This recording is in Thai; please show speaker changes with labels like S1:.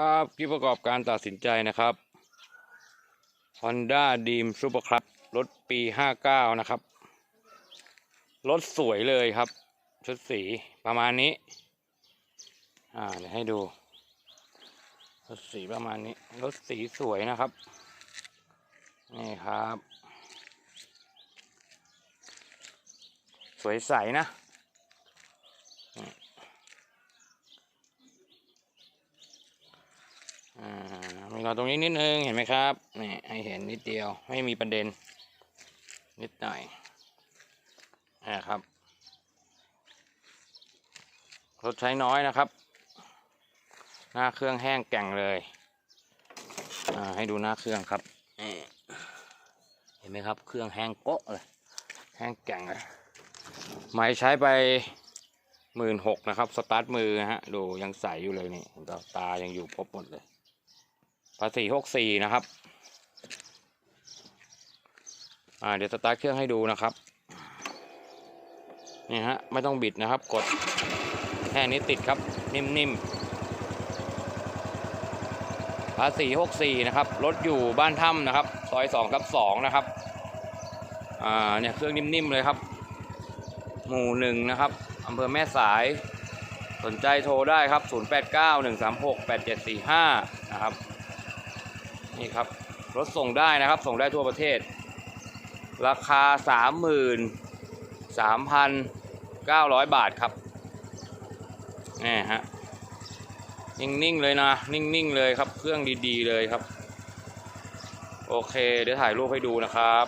S1: ครับที่ประกอบการตัดสินใจนะครับ Honda Dream Super Club รถปี 59 นะครับ รถสวยเลยครับ ชุดสีประมาณนี้ อ่า เดี๋ยวให้ดู รถสีประมาณนี้ รถสีสวยนะครับ นี่ครับ สวยใสนะ อ่ามีรอยตรงนี้นิดนึงเห็นไหมครับนี่ให้เห็นนิดเดียวไม่มีประเด็น นิดหน่อยนะครับรถใช้น้อยนะครับ หน้าเครื่องแห้งแก่งเลยให้ดูหน้าเครื่องครับ เห็นไหมครับ เครื่องแห้งโกะเลย แห้งแก่งเลย ไม่ใช้ไปหมื่นหกนะครับ สตาร์ทมือนะฮะ ดูยังใสอยู่เลยนี่ตาตายังอยู่ครบหมดเลย ภาษีหกสี่นะครับ อ่าเดี๋ยวสตาร์ทเครื่องให้ดูนะครับ นี่ฮะ ไม่ต้องบิดนะครับ กดแค่นี้ติดครับ นิ่มๆ ภาษีหกสี่นะครับ รถอยู่บ้านถ้ำนะครับ ซอยสองทับสองนะครับ อ่า เนี่ยเครื่องนิ่มๆ เลยครับ หมู่หนึ่งนะครับอำเภอแม่สายสนใจโทรได้ครับ 0891368745 นะครับ นี่ครับรถส่งได้นะครับส่งได้ทั่วประเทศ ราคา 33,900 บาทครับนี่ฮะนิ่งๆเลยนะ นิ่งๆเลยครับ เครื่องดีๆเลยครับ โอเค เดี๋ยวถ่ายรูปให้ดูนะครับ